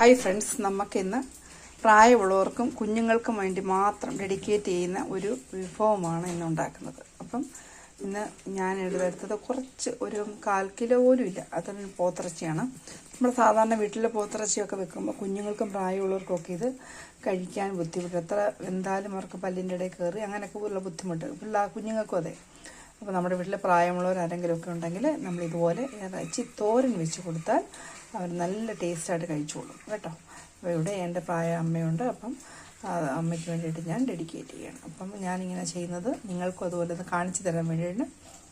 Hi friends നമുക്കിന്ന് പ്രായമുള്ളവർക്കും കുഞ്ഞുങ്ങൾക്കും വേണ്ടി മാത്രം ഡെഡിക്കേറ്റ് ചെയ്യുന്ന ഒരു വിഭവമാണ് ഇന്ന് ഉണ്ടാക്കുന്നത്. അപ്പം ഇന്ന് ഞാൻ എടുത്തെടുത്തത് കുറച്ച് ഒരു കാൽ കിലോ പോലും ഇല്ല. അതൊരു പോത്തിറച്ചിയാണ്. നമ്മൾ സാധാരണ വീട്ടിലെ പോത്തിറച്ചിയൊക്കെ വെക്കുമ്പോൾ കുഞ്ഞുങ്ങൾക്കും പ്രായമുള്ളവർക്കൊക്കെ ഇത് കഴിക്കാൻ ബുദ്ധിമുട്ട്. എത്ര എന്തായാലും അവർക്ക് പല്ലിന്റെ ഇടയിൽ കയറി അങ്ങനെയൊക്കെ ഉള്ള ബുദ്ധിമുട്ട്. പിള്ളേർ കുഞ്ഞുങ്ങൾക്കും അതെ. അപ്പോൾ നമ്മുടെ വീട്ടിൽ പ്രായമുള്ളവർ ആരെങ്കിലുമൊക്കെ ഉണ്ടെങ്കിൽ നമ്മൾ ഇതുപോലെ ഇറച്ചി തോരൻ വെച്ച് കൊടുത്താൽ അവർ നല്ല ടേസ്റ്റായിട്ട് കഴിച്ചോളും. കേട്ടോ? അപ്പോൾ ഇവിടെ എന്റെ പ്രായ അമ്മയുണ്ട്. അപ്പം അമ്മയ്ക്ക് വേണ്ടിയിട്ട് ഞാൻ ഡെഡിക്കേറ്റ് ചെയ്യണം. അപ്പം ഞാനിങ്ങനെ ചെയ്യുന്നത് നിങ്ങൾക്കും അതുപോലെ ഒന്ന് കാണിച്ചു തരാൻ വേണ്ടിയിട്ടാണ്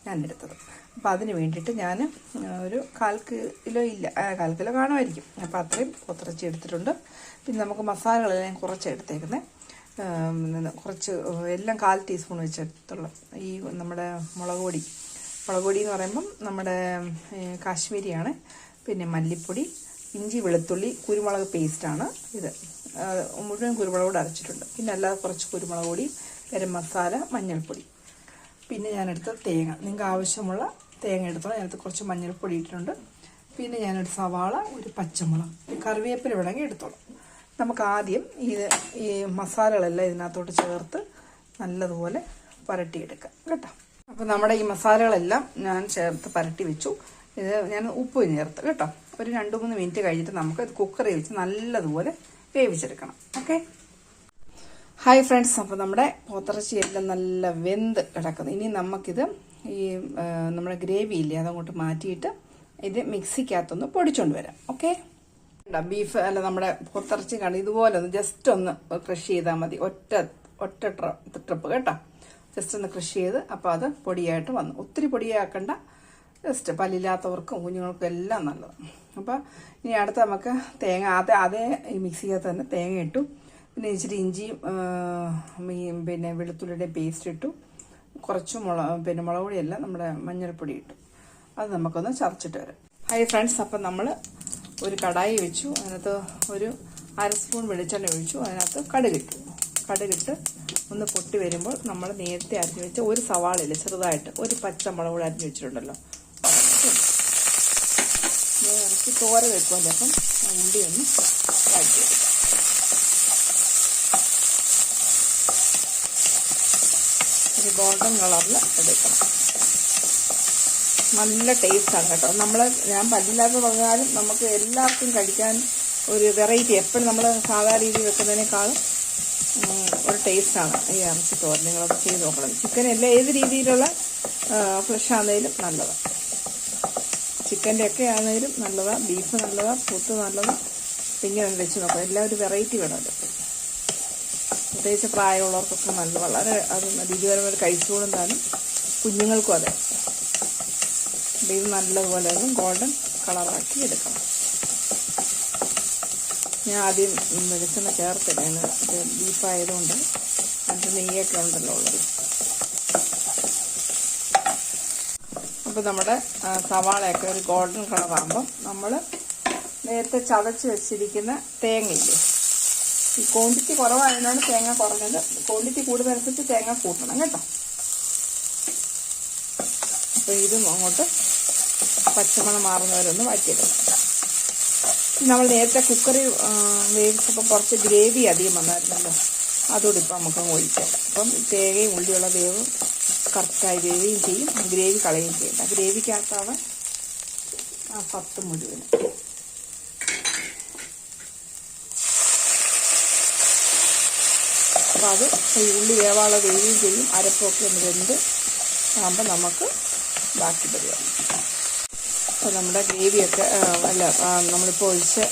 ഞാൻ എടുത്തത്. അപ്പോൾ അതിന് വേണ്ടിയിട്ട് ഞാൻ ഒരു കാൽ കിലോ ഇല്ല കാൽ കിലോ കാണുമായിരിക്കും. അപ്പോൾ അത്രയും കൊത്തിറച്ചി എടുത്തിട്ടുണ്ട്. പിന്നെ നമുക്ക് മസാലകളെല്ലാം കുറച്ച് എടുത്തേക്കുന്നത് കുറച്ച് എല്ലാം കാൽ ടീസ്പൂൺ വെച്ചിട്ടുള്ള ഈ നമ്മുടെ മുളക് പൊടി. മുളക് പൊടി എന്ന് പറയുമ്പം നമ്മുടെ കാശ്മീരിയാണ്. പിന്നെ മല്ലിപ്പൊടി ഇഞ്ചി വെളുത്തുള്ളി കുരുമുളക് പേസ്റ്റാണ് ഇത്. മുഴുവൻ കുരുമുളക് കൂടെ അരച്ചിട്ടുണ്ട്. പിന്നെ അല്ലാതെ കുറച്ച് കുരുമുളക് പൊടി ഗരം മസാല മഞ്ഞൾപ്പൊടി. പിന്നെ ഞാനെടുത്ത തേങ്ങ. നിങ്ങൾക്ക് ആവശ്യമുള്ള തേങ്ങ എടുത്തോളാം. അതിനകത്ത് കുറച്ച് മഞ്ഞൾപ്പൊടി ഇട്ടിട്ടുണ്ട്. പിന്നെ ഞാനൊരു സവാള ഒരു പച്ചമുളക് കറിവേപ്പില വേണമെങ്കിൽ എടുത്തോളാം. നമുക്ക് ആദ്യം ഇത് ഈ മസാലകളെല്ലാം ഇതിനകത്തോട്ട് ചേർത്ത് നല്ലതുപോലെ പരട്ടിയെടുക്കാം. കേട്ടോ? അപ്പോൾ നമ്മുടെ ഈ മസാലകളെല്ലാം ഞാൻ ചേർത്ത് പരട്ടി വെച്ചു. ഇത് ഞാൻ ഉപ്പ് ചേർത്ത് കേട്ടോ? ഒരു രണ്ട് മൂന്ന് മിനിറ്റ് കഴിഞ്ഞിട്ട് നമുക്ക് കുക്കറിൽ വെച്ച് നല്ലതുപോലെ വേവിച്ചെടുക്കണം. ഓക്കെ? ഹായ് ഫ്രണ്ട്സ് അപ്പോൾ നമ്മുടെ പോത്തിറച്ചി എല്ലാം നല്ല വെന്ത് കിടക്കുന്നു. ഇനി നമുക്കിത് ഈ നമ്മുടെ ഗ്രേവി ഇല്ലേ അതങ്ങോട്ട് മാറ്റിയിട്ട് ഇത് മിക്സിക്കകത്തൊന്ന് പൊടിച്ചുകൊണ്ട് വരാം. ഓക്കെ? ബീഫ് അല്ല നമ്മുടെ പോത്തിറച്ചി കണ്ട് ഇതുപോലെ ഒന്ന് ജസ്റ്റ് ഒന്ന് ക്രഷ് ചെയ്താൽ മതി. ഒറ്റ ഒറ്റ ട്രിപ്പ് കേട്ടോ. ജസ്റ്റ് ഒന്ന് കൃഷി ചെയ്ത് അപ്പോൾ അത് പൊടിയായിട്ട് വന്നു. ഒത്തിരി പൊടിയാക്കണ്ട. ജസ്റ്റ് പല്ലില്ലാത്തവർക്കും കുഞ്ഞുങ്ങൾക്കും എല്ലാം നല്ലത്. അപ്പോൾ ഇനി അടുത്ത നമുക്ക് തേങ്ങ അതേ അതേ മിക്സിക്കകത്ത് തന്നെ തേങ്ങ ഇട്ടു. പിന്നെ ഇച്ചിരി ഇഞ്ചിയും പിന്നെ വെളുത്തുള്ളിയുടെ പേസ്റ്റ് ഇട്ടു. കുറച്ച് മുള പിന്നെ മുളക് പൊടിയല്ല നമ്മുടെ മഞ്ഞൾപ്പൊടി ഇട്ടു. അത് നമുക്കൊന്ന് ചതച്ചിട്ട് വരാം. ഹായ് ഫ്രണ്ട്സ് അപ്പം നമ്മൾ ഒരു കടായി വെച്ചു. അതിനകത്ത് ഒരു അര സ്പൂൺ വെളിച്ചെണ്ണ ഒഴിച്ചു. അതിനകത്ത് കടുകിട്ടു. കടുകിട്ട് ഒന്ന് പൊട്ടി വരുമ്പോൾ നമ്മൾ നേരത്തെ അരിഞ്ഞു വെച്ച ഒരു സവാളയില്ല ചെറുതായിട്ട് ഒരു പച്ചമുളക് കൂടെ അരിഞ്ഞു വെച്ചിട്ടുണ്ടല്ലോ. ഇറക്കി തോര വെക്കുമല്ലോ അപ്പം ഉണ്ടി ഒന്ന് വഴറ്റിയെടുക്കാം ഒരു ഗോൾഡൻ കളറിൽ എടുക്കണം. നല്ല ടേസ്റ്റാണ് കേട്ടോ. നമ്മൾ ഞാൻ പല്ലില്ലാത്ത പറഞ്ഞാലും നമുക്ക് എല്ലാവർക്കും കഴിക്കാൻ ഒരു വെറൈറ്റി എപ്പോഴും നമ്മൾ സാധാരണ രീതിയിൽ വെക്കുന്നതിനേക്കാളും ഒരു ടേസ്റ്റാണ് ഈ ഇറച്ചി തോരൻ നിങ്ങളത് ചെയ്ത് നോക്കണം. ചിക്കൻ എല്ലാം ഏത് രീതിയിലുള്ള ഫ്ലഷ് ആണെങ്കിലും നല്ലതാണ് ചിക്കന്റെ ഒക്കെ ആണെങ്കിലും നല്ലതാണ് ബീഫ് നല്ലതാണ് പുത്ത് നല്ലതാണ് ഇങ്ങനെ വെച്ച് നോക്കാം എല്ലാം ഒരു വെറൈറ്റി വേണമല്ലോ പ്രത്യേകിച്ച് പ്രായമുള്ളവർക്കൊക്കെ നല്ല വളരെ അത് രുചികരമായി കഴിച്ചുകൊണ്ടാലും കുഞ്ഞുങ്ങൾക്കും അതെ. ഇത് നല്ലതുപോലെ ഒന്ന് ഗോൾഡൻ കളറാക്കി എടുക്കണം. ഞാൻ ആദ്യം വെളിച്ചെണ്ണ ചേർത്തില്ല ഇത് ബീഫായതുകൊണ്ട് അതിന്റെ നെയ്യൊക്കെ ഉണ്ടല്ലോ ഉള്ളത്. അപ്പോൾ നമ്മുടെ സവാളയൊക്കെ ഒരു ഗോൾഡൻ കളറാകുമ്പം നമ്മൾ നേരത്തെ ചതച്ച് വെച്ചിരിക്കുന്ന തേങ്ങയില്ലേ? ഈ ക്വാണ്ടിറ്റി കുറവായതിനാണ് തേങ്ങ കുറഞ്ഞത്. ക്വാണ്ടിറ്റി കൂടുതലനുസരിച്ച് തേങ്ങ കൂട്ടണം കേട്ടോ. അപ്പോൾ ഇതും അങ്ങോട്ട് പച്ചമണം മാറുന്നവരൊന്ന് വഴറ്റിയെടുക്കും നമ്മൾ നേരത്തെ കുക്കറിൽ വേവിച്ചപ്പോൾ കുറച്ച് ഗ്രേവി അധികം വന്നായിരുന്നല്ലോ. അതോടെ ഇപ്പം നമുക്ക് ഒഴിക്കാം. അപ്പം തേങ്ങയും ഉള്ളിയുള്ള വേവ് കറക്റ്റായി വേവുകയും ചെയ്യും. ഗ്രേവി കളയുകയും ആ ഗ്രേവിക്കകത്താണ് ആ പത്ത് മുഴുവൻ അപ്പോൾ അത് ഉള്ളി വേവാള വേവുകയും ചെയ്യും. അരപ്പൊക്കെ ഒന്ന് വെന്ത് ആകുമ്പോൾ നമുക്ക് ബാക്കി പരിപാടി. അപ്പോൾ നമ്മുടെ ഗ്രേവിയൊക്കെ അല്ല നമ്മളിപ്പോൾ ഒഴിച്ച്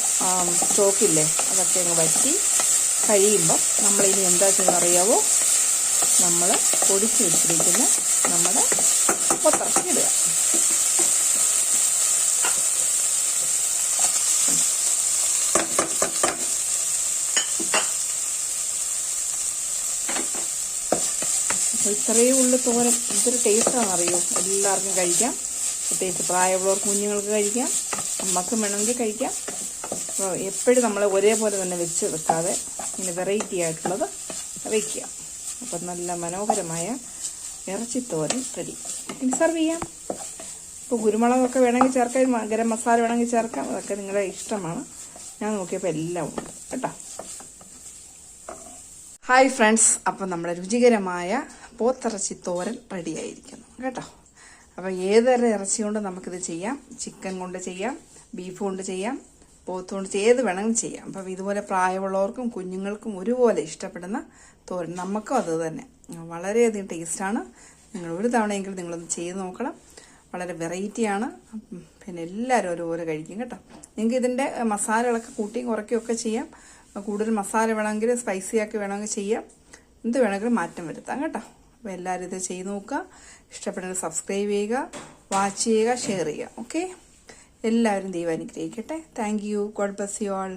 സ്റ്റോക്കില്ലേ അതൊക്കെ അങ്ങ് വറ്റി കഴിയുമ്പോൾ നമ്മളിനി എന്താ ചെയ്യുന്നത് അറിയാവോ? നമ്മൾ പൊടിച്ച് വെച്ചിരിക്കുന്ന നമ്മുടെ പൊത്തിറച്ചി ഇടുക. ഇത്രയും ഉള്ളു തോരൻ. ഇതൊരു ടേസ്റ്റാണെന്ന് അറിയോ എല്ലാവർക്കും കഴിക്കാം. പ്രത്യേകിച്ച് പ്രായമുള്ളവർക്ക് കുഞ്ഞുങ്ങൾക്ക് കഴിക്കാം നമുക്കും വേണമെങ്കിൽ കഴിക്കാം. അപ്പോൾ എപ്പോഴും നമ്മൾ ഒരേപോലെ തന്നെ വെച്ച് വെക്കാതെ ഇങ്ങനെ വെറൈറ്റി ആയിട്ടുള്ളത് വയ്ക്കുക അപ്പം നല്ല മനോഹരമായ ഇറച്ചിത്തോരൻ റെഡി. ഇനി സെർവ് ചെയ്യാം. ഇപ്പോൾ കുരുമുളകൊക്കെ വേണമെങ്കിൽ ചേർക്കാം ഗരം മസാല വേണമെങ്കിൽ ചേർക്കാം. അതൊക്കെ നിങ്ങളുടെ ഇഷ്ടമാണ്. ഞാൻ നോക്കിയപ്പോൾ എല്ലാം ഉണ്ട് കേട്ടോ. ഹായ് ഫ്രണ്ട്സ് അപ്പം നമ്മുടെ രുചികരമായ പോത്തിറച്ചി തോരൻ റെഡി ആയിരിക്കുന്നു കേട്ടോ. അപ്പോൾ ഏതൊരു ഇറച്ചി കൊണ്ട് നമുക്കിത് ചെയ്യാം. ചിക്കൻ കൊണ്ട് ചെയ്യാം. ബീഫ് കൊണ്ട് ചെയ്യാം. പോത്ത് കൊണ്ട് ഏത് വേണമെങ്കിലും ചെയ്യാം. അപ്പം ഇതുപോലെ പ്രായമുള്ളവർക്കും കുഞ്ഞുങ്ങൾക്കും ഒരുപോലെ ഇഷ്ടപ്പെടുന്ന തോരൻ നമുക്കും അത് തന്നെ. വളരെയധികം ടേസ്റ്റാണ് നിങ്ങൾ ഒരു തവണയെങ്കിലും നിങ്ങളൊന്ന് ചെയ്ത് നോക്കണം. വളരെ വെറൈറ്റിയാണ് പിന്നെ എല്ലാവരും ഒരുപോലെ കഴിക്കും കേട്ടോ. നിങ്ങൾക്ക് ഇതിന്റെ മസാലകളൊക്കെ കൂട്ടിയും കുറയ്ക്കുകയും ഒക്കെ ചെയ്യാം. കൂടുതൽ മസാല വേണമെങ്കിൽ സ്പൈസി ആക്കി വേണമെങ്കിൽ ചെയ്യാം. എന്ത് വേണമെങ്കിലും മാറ്റം വരുത്താം കേട്ടോ. അപ്പോൾ എല്ലാവരും ഇത് ചെയ്ത് നോക്കുക. ഇഷ്ടപ്പെട്ടെങ്കിൽ സബ്സ്ക്രൈബ് ചെയ്യുക വാച്ച് ചെയ്യുക ഷെയർ ചെയ്യുക. ഓക്കെ എല്ലാവരും ദൈവം അനുഗ്രഹിക്കട്ടെ. Thank you God bless you all